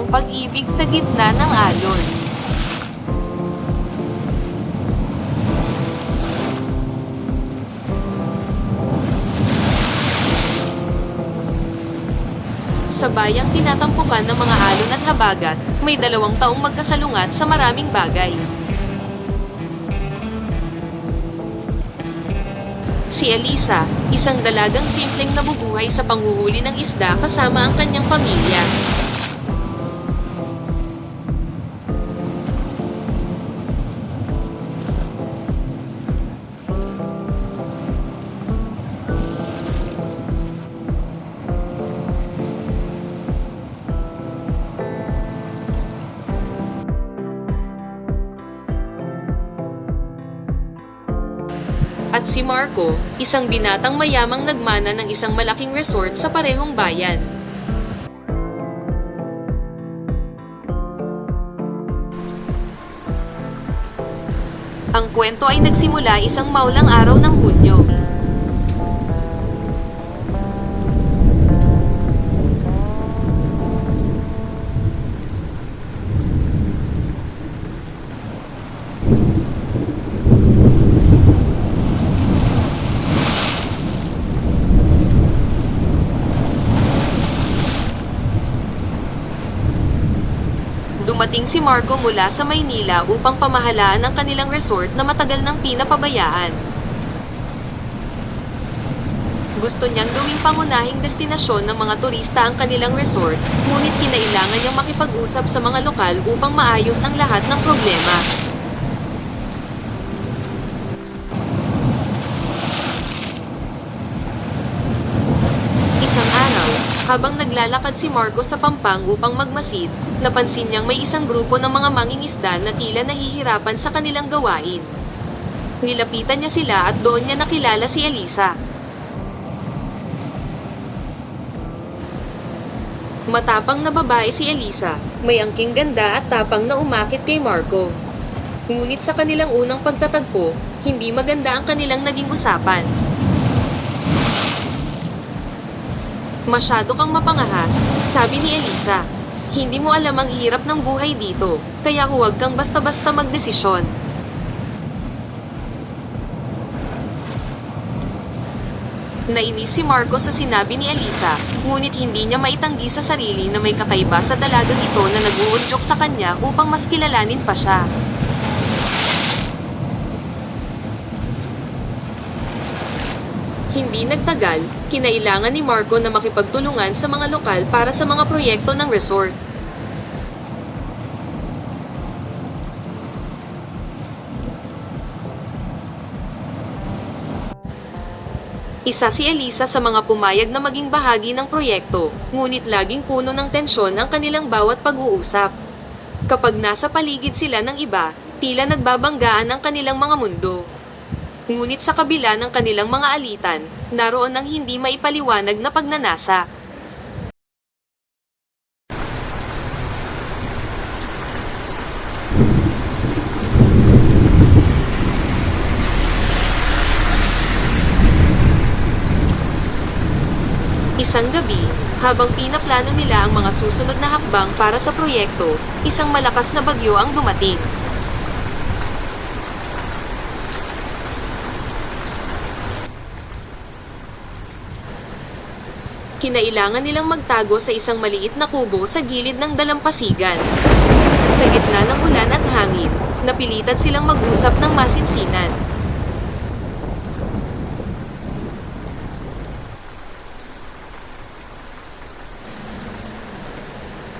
Ang pag-ibig sa gitna ng alon. Sa bayang tinatampukan ng mga alon at habagat, may dalawang taong magkasalungat sa maraming bagay. Si Elisa, isang dalagang simpleng nabubuhay sa panghuhuli ng isda kasama ang kanyang pamilya. Si Marco, isang binatang mayamang nagmana ng isang malaking resort sa parehong bayan. Ang kwento ay nagsimula isang maulang araw ng Hunyo. Dumating si Marco mula sa Maynila upang pamahalaan ang kanilang resort na matagal nang pinapabayaan. Gusto niyang gawing pangunahing destinasyon ng mga turista ang kanilang resort, ngunit kinailangan niyang makipag-usap sa mga lokal upang maayos ang lahat ng problema. Habang naglalakad si Marco sa pampang upang magmasid, napansin niyang may isang grupo ng mga mangingisda na tila nahihirapan sa kanilang gawain. Nilapitan niya sila at doon niya nakilala si Elisa. Matapang na babae si Elisa, may angking ganda at tapang na umakit kay Marco. Ngunit sa kanilang unang pagtatagpo, hindi maganda ang kanilang naging usapan. Masyado kang mapangahas, sabi ni Elisa. Hindi mo alam ang hirap ng buhay dito, kaya huwag kang basta-basta magdesisyon. Nainis si Marco sa sinabi ni Elisa, ngunit hindi niya maitanggi sa sarili na may kakaiba sa dalagang ito na nag-uudyok sa kanya upang mas kilalanin pa siya. Hindi nagtagal, kinailangan ni Marco na makipagtulungan sa mga lokal para sa mga proyekto ng resort. Isa si Elisa sa mga pumayag na maging bahagi ng proyekto, ngunit laging puno ng tensyon ang kanilang bawat pag-uusap. Kapag nasa paligid sila ng iba, tila nagbabanggaan ang kanilang mga mundo. Ngunit sa kabila ng kanilang mga alitan, naroon ang hindi maipaliwanag na pagnanasa. Isang gabi, habang pinaplano nila ang mga susunod na hakbang para sa proyekto, isang malakas na bagyo ang dumating. Kinailangan nilang magtago sa isang maliit na kubo sa gilid ng dalampasigan. Sa gitna ng ulan at hangin, napilitan silang mag-usap ng masinsinan.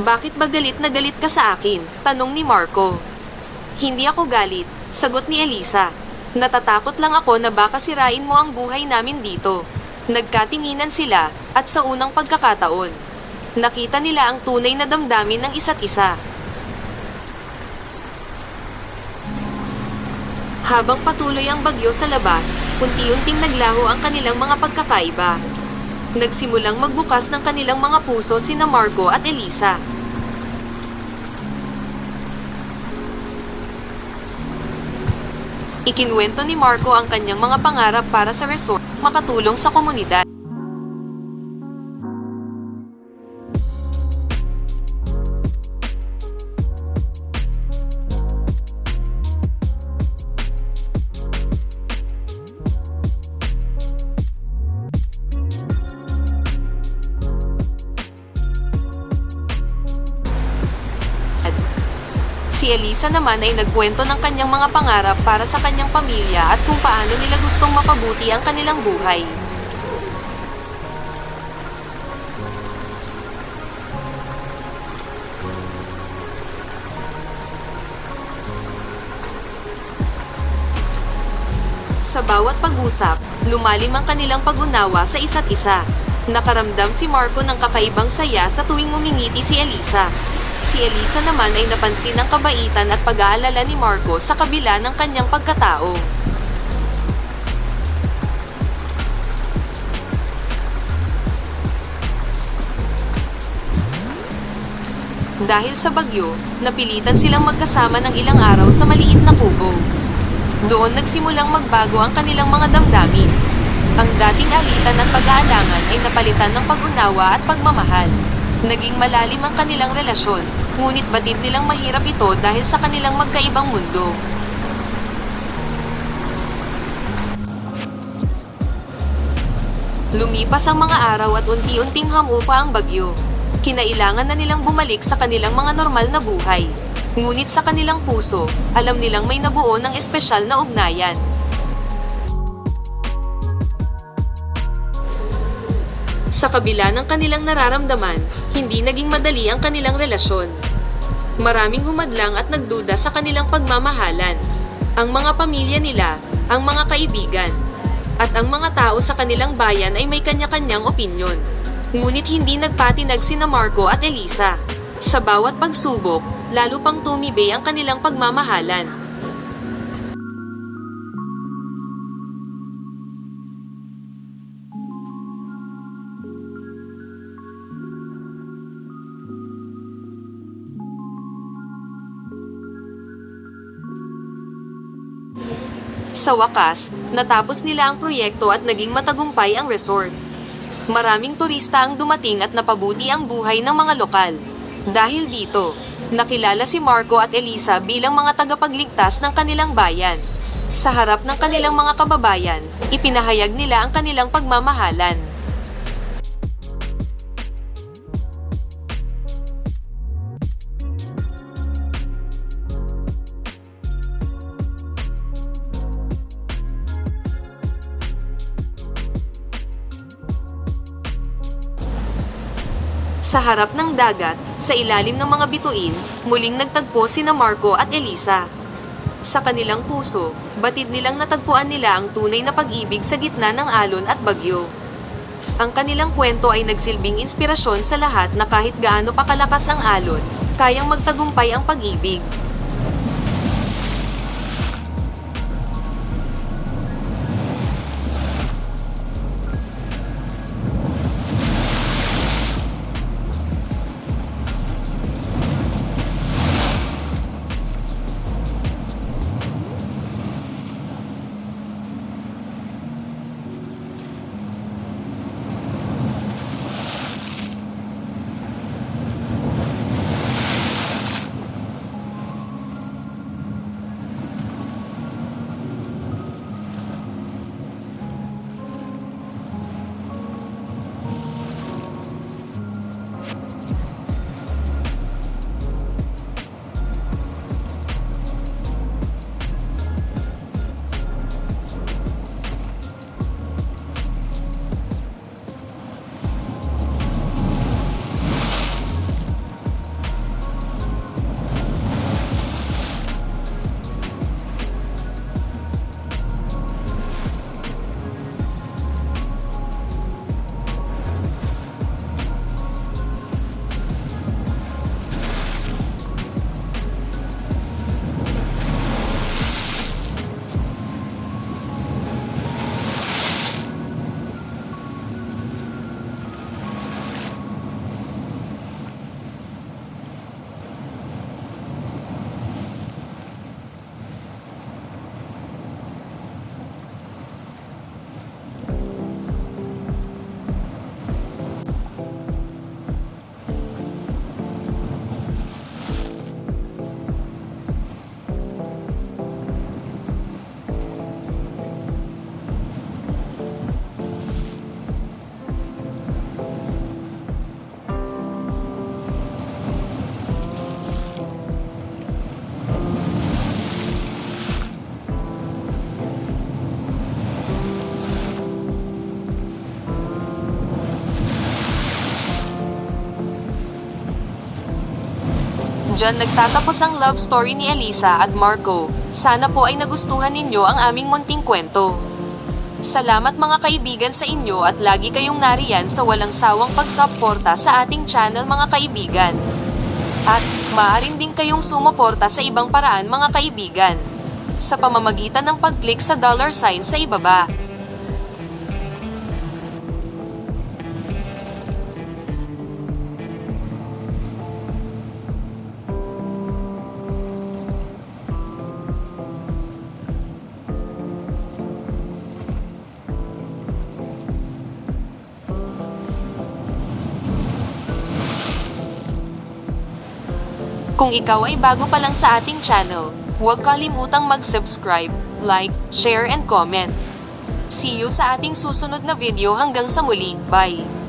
Bakit ba galit na galit ka sa akin? Tanong ni Marco. Hindi ako galit, sagot ni Elisa. Natatakot lang ako na baka sirain mo ang buhay namin dito. Nagkatinginan sila at sa unang pagkakataon, nakita nila ang tunay na damdamin ng isa't isa. Habang patuloy ang bagyo sa labas, unti-unting naglaho ang kanilang mga pagkakaiba. Nagsimulang magbukas ng kanilang mga puso sina Marco at Elisa. Ikinwento ni Marco ang kanyang mga pangarap para sa resort, makatulong sa komunidad. Si Elisa naman ay nagkwento ng kanyang mga pangarap para sa kanyang pamilya at kung paano nila gustong mapabuti ang kanilang buhay. Sa bawat pag-usap, lumalim ang kanilang pag-unawa sa isa't isa. Nakaramdam si Marco ng kakaibang saya sa tuwing umingiti si Elisa. Si Elisa naman ay napansin ang kabaitan at pag-aalala ni Marco sa kabila ng kanyang pagkatao. Dahil sa bagyo, napilitan silang magkasama ng ilang araw sa maliit na kubo. Doon nagsimulang magbago ang kanilang mga damdamin. Ang dating alitan at pag-aalangan ay napalitan ng pag-unawa at pagmamahal. Naging malalim ang kanilang relasyon, ngunit batid nilang mahirap ito dahil sa kanilang magkaibang mundo. Lumipas ang mga araw at unti-unting hamupa ang bagyo. Kinailangan na nilang bumalik sa kanilang mga normal na buhay. Ngunit sa kanilang puso, alam nilang may nabuo ng espesyal na ugnayan. Sa kabila ng kanilang nararamdaman, hindi naging madali ang kanilang relasyon. Maraming humadlang at nagduda sa kanilang pagmamahalan. Ang mga pamilya nila, ang mga kaibigan, at ang mga tao sa kanilang bayan ay may kanya-kanyang opinyon. Ngunit hindi nagpatinag sina Marco at Elisa. Sa bawat pagsubok, lalo pang tumibay ang kanilang pagmamahalan. Sa wakas, natapos nila ang proyekto at naging matagumpay ang resort. Maraming turista ang dumating at napabuti ang buhay ng mga lokal. Dahil dito, nakilala si Marco at Elisa bilang mga tagapagligtas ng kanilang bayan. Sa harap ng kanilang mga kababayan, ipinahayag nila ang kanilang pagmamahalan. Sa harap ng dagat, sa ilalim ng mga bituin, muling nagtagpo sina Marco at Elisa. Sa kanilang puso, batid nilang natagpuan nila ang tunay na pag-ibig sa gitna ng alon at bagyo. Ang kanilang kwento ay nagsilbing inspirasyon sa lahat na kahit gaano pa kalakas ang alon, kayang magtagumpay ang pag-ibig. Diyan nagtatapos ang love story ni Elisa at Marco. Sana po ay nagustuhan ninyo ang aming munting kwento. Salamat mga kaibigan sa inyo at lagi kayong nariyan sa walang sawang pagsuporta sa ating channel mga kaibigan. At maaari din kayong sumuporta sa ibang paraan mga kaibigan. Sa pamamagitan ng pag-click sa dollar sign sa ibaba. Kung ikaw ay bago pa lang sa ating channel, huwag kalimutang mag-subscribe, like, share and comment. See you sa ating susunod na video hanggang sa muli. Bye!